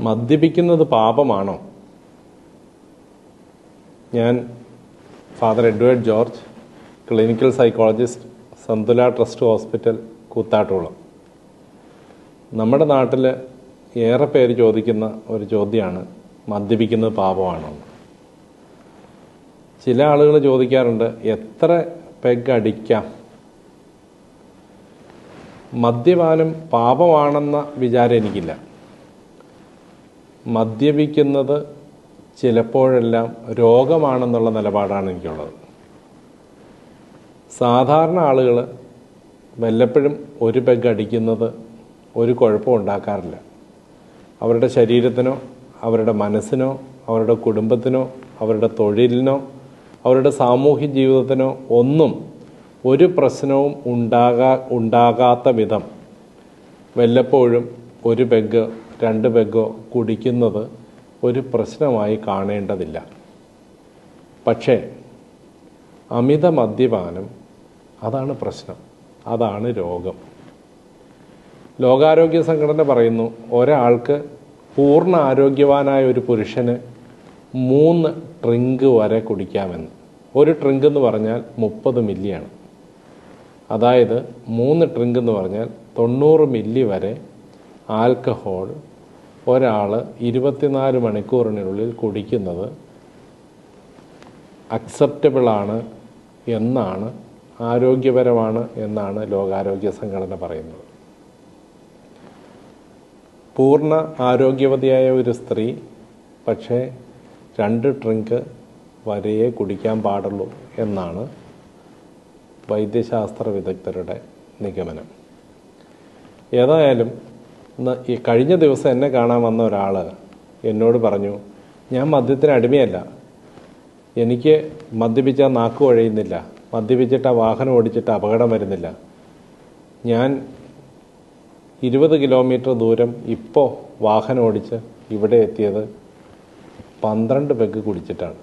മദ്യപിക്കുന്നത് പാപമാണോ? ഞാൻ father Edward George clinical psychologist Santhula trust hospital Koothattukulam നമ്മുടെ നാട്ടിൽ ഏറെ പേര് ചോദിക്കുന്ന ഒരു ചോദ്യമാണ് മദ്യപിക്കുന്നത് പാപമാണോ? ചില ആളുകൾ ചോദിക്കാറുണ്ട് എത്ര പെഗ് അടിക്കാം? മദ്യപാനം പാപമാണെന്ന വിചാരം എനിക്കില്ല. മദ്യപിക്കുന്നത് ചിലപ്പോഴെല്ലാം രോഗമാണെന്നുള്ള നിലപാടാണ് എനിക്കുള്ളത്. സാധാരണ ആളുകൾ വല്ലപ്പോഴും ഒരു പെഗ് അടിക്കുന്നത് ഒരു കുഴപ്പവും ഉണ്ടാക്കാറില്ല. അവരുടെ ശരീരത്തിനോ അവരുടെ മനസ്സിനോ അവരുടെ കുടുംബത്തിനോ അവരുടെ തൊഴിലിനോ അവരുടെ സാമൂഹ്യ ജീവിതത്തിനോ ഒന്നും ഒരു പ്രശ്നവും ഉണ്ടാകാ ഉണ്ടാകാത്ത വിധം വല്ലപ്പോഴും ഒരു പെഗ് രണ്ട് പെഗോ കുടിക്കുന്നത് ഒരു പ്രശ്നമായി കാണേണ്ടതില്ല. പക്ഷേ അമിത മദ്യപാനം അതാണ് പ്രശ്നം അതാണ് രോഗം. ലോകാരോഗ്യ സംഘടന പറയുന്നു ഒരാൾക്ക് പൂർണ ആരോഗ്യവാനായ ഒരു പുരുഷന് മൂന്ന് ട്രിങ്ക് വരെ കുടിക്കാമെന്ന്. ഒരു ട്രിങ്ക് എന്ന് പറഞ്ഞാൽ മുപ്പത് മില്ലിയാണ്. അതായത് മൂന്ന് ട്രിങ്ക് എന്ന് പറഞ്ഞാൽ തൊണ്ണൂറ് മില്ലി വരെ ആൽക്കഹോൾ ഒരാൾ ഇരുപത്തിനാല് മണിക്കൂറിനുള്ളിൽ കുടിക്കുന്നത് അക്സെപ്റ്റബിളാണ് എന്നാണ് ആരോഗ്യപരമാണ് എന്നാണ് ലോകാരോഗ്യ സംഘടന പറയുന്നത്. പൂർണ ആരോഗ്യവതിയായ ഒരു സ്ത്രീ പക്ഷേ രണ്ട് ഡ്രിങ്ക് വരെയേ കുടിക്കാൻ പാടുള്ളൂ എന്നാണ് വൈദ്യശാസ്ത്ര വിദഗ്ധരുടെ നിഗമനം. ഏതായാലും ഈ കഴിഞ്ഞ ദിവസം എന്നെ കാണാൻ വന്ന ഒരാൾ എന്നോട് പറഞ്ഞു ഞാൻ മദ്യത്തിന് അടിമയല്ല. എനിക്ക് മദ്യപിച്ചാൽ നാക്ക് കുഴയുന്നില്ല മദ്യപിച്ചിട്ട് വാഹനം ഓടിച്ചിട്ട് അപകടം വരുന്നില്ല. ഞാൻ ഇരുപത് കിലോമീറ്റർ ദൂരം ഇപ്പോൾ വാഹനം ഓടിച്ച് ഇവിടെ എത്തിയത് പന്ത്രണ്ട് പെഗ് കുടിച്ചിട്ടാണ്.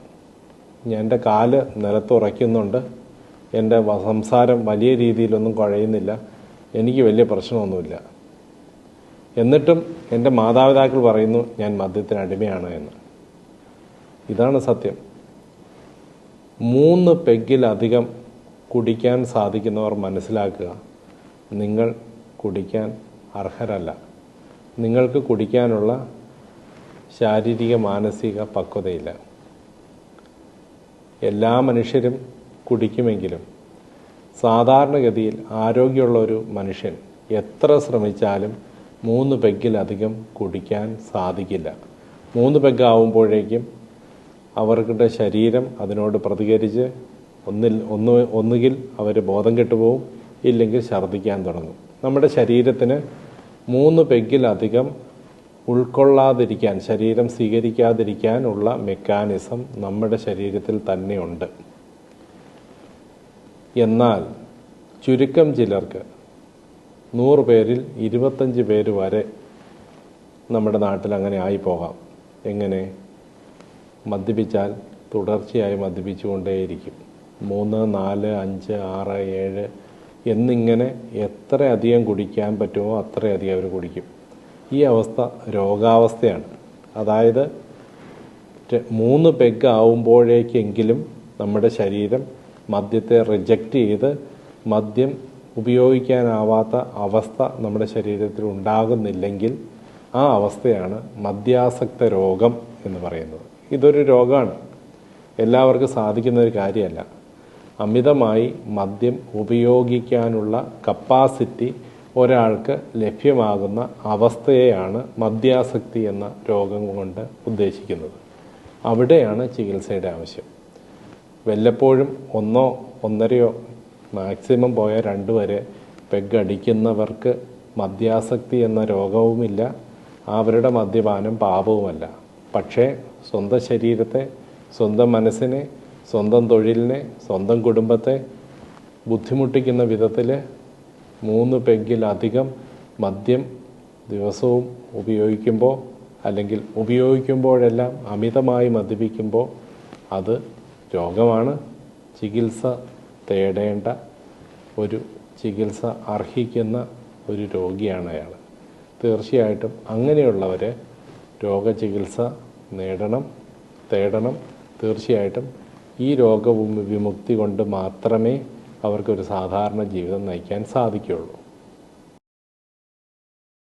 ഞാൻ എന്റെ കാൽ നിലത്തുറയ്ക്കുന്നുണ്ട് എന്റെ സംസാരം വലിയ രീതിയിലൊന്നും കുഴയുന്നില്ല. എനിക്ക് വലിയ പ്രശ്നമൊന്നുമില്ല. എന്നിട്ടും എന്റെ മാതാപിതാക്കൾ പറയുന്നു ഞാൻ മദ്യത്തിന് അടിമയാണ് എന്ന്. ഇതാണ് സത്യം. മൂന്ന് പെഗ്ഗിലധികം കുടിക്കാൻ സാധിക്കുന്നവർ മനസ്സിലാക്കുക നിങ്ങൾ കുടിക്കാൻ അർഹരല്ല. നിങ്ങൾക്ക് കുടിക്കാനുള്ള ശാരീരിക മാനസിക പക്വതയില്ല. എല്ലാ മനുഷ്യരും കുടിക്കുമെങ്കിലും സാധാരണഗതിയിൽ ആരോഗ്യമുള്ള ഒരു മനുഷ്യൻ എത്ര ശ്രമിച്ചാലും മൂന്ന് പെഗ്ഗിലധികം കുടിക്കാൻ സാധിക്കില്ല. മൂന്ന് പെഗ്ഗാവുമ്പോഴേക്കും അവരുടെ ശരീരം അതിനോട് പ്രതികരിച്ച് ഒന്നിൽ ഒന്ന് ഒന്നുകിൽ അവർ ബോധം കെട്ടുപോകും ഇല്ലെങ്കിൽ ഛർദ്ദിക്കാൻ തുടങ്ങും. നമ്മുടെ ശരീരത്തിന് മൂന്ന് പെഗ്ഗിലധികം ഉൾക്കൊള്ളാതിരിക്കാൻ ശരീരം സ്വീകരിക്കാതിരിക്കാനുള്ള മെക്കാനിസം നമ്മുടെ ശരീരത്തിൽ തന്നെയുണ്ട്. എന്നാൽ ചുരുക്കം ചിലർക്ക് നൂറ് പേരിൽ ഇരുപത്തഞ്ച് പേര് വരെ നമ്മുടെ നാട്ടിൽ അങ്ങനെ ആയിപ്പോകാം പോകാം. എങ്ങനെ? മദ്യപിച്ചാൽ തുടർച്ചയായി മദ്യപിച്ചുകൊണ്ടേയിരിക്കും. മൂന്ന് നാല് അഞ്ച് ആറ് ഏഴ് എന്നിങ്ങനെ എത്ര അധികം കുടിക്കാൻ പറ്റുമോ അത്രയധികം അവർ കുടിക്കും. ഈ അവസ്ഥ രോഗാവസ്ഥയാണ്. അതായത് മൂന്ന് പെഗ് ആവുമ്പോഴേക്കെങ്കിലും നമ്മുടെ ശരീരം മദ്യത്തെ റിജക്റ്റ് ചെയ്ത് മദ്യം ഉപയോഗിക്കാനാവാത്ത അവസ്ഥ നമ്മുടെ ശരീരത്തിൽ ഉണ്ടാകുന്നില്ലെങ്കിൽ ആ അവസ്ഥയാണ് മദ്യാസക്ത രോഗം എന്ന് പറയുന്നത്. ഇതൊരു രോഗമാണ്. എല്ലാവർക്കും സാധിക്കുന്ന ഒരു കാര്യമല്ല. അമിതമായി മദ്യം ഉപയോഗിക്കാനുള്ള കപ്പാസിറ്റി ഒരാൾക്ക് ലഭ്യമാകുന്ന അവസ്ഥയെയാണ് മദ്യാസക്തി എന്ന രോഗം കൊണ്ട് ഉദ്ദേശിക്കുന്നത്. അവിടെയാണ് ചികിത്സയുടെ ആവശ്യം. വല്ലപ്പോഴും ഒന്നോ ഒന്നരയോ മാക്സിമം പോയ രണ്ട് വരെ. പെഗ് അടിക്കുന്നവർക്ക് മദ്യാസക്തി എന്ന രോഗവുമില്ല. അവരുടെ മദ്യപാനം പാപവുമല്ല. പക്ഷേ സ്വന്തം ശരീരത്തെ സ്വന്തം മനസ്സിനെ സ്വന്തം തൊഴിലിനെ സ്വന്തം കുടുംബത്തെ ബുദ്ധിമുട്ടിക്കുന്ന വിധത്തിൽ മൂന്ന് പെഗ്ഗിലധികം മദ്യം ദിവസവും ഉപയോഗിക്കുമ്പോൾ അല്ലെങ്കിൽ ഉപയോഗിക്കുമ്പോഴെല്ലാം അമിതമായി മദ്യപിക്കുമ്പോൾ അത് രോഗമാണ്. ചികിത്സ തേടേണ്ട ഒരു ചികിത്സ അർഹിക്കുന്ന ഒരു രോഗിയാണ് അയാൾ. തീർച്ചയായിട്ടും അങ്ങനെയുള്ളവരെ രോഗചികിത്സ നേടണം തേടണം. തീർച്ചയായിട്ടും ഈ രോഗവിമുക്തി കൊണ്ട് മാത്രമേ അവർക്കൊരു സാധാരണ ജീവിതം നയിക്കാൻ സാധിക്കുകയുള്ളൂ.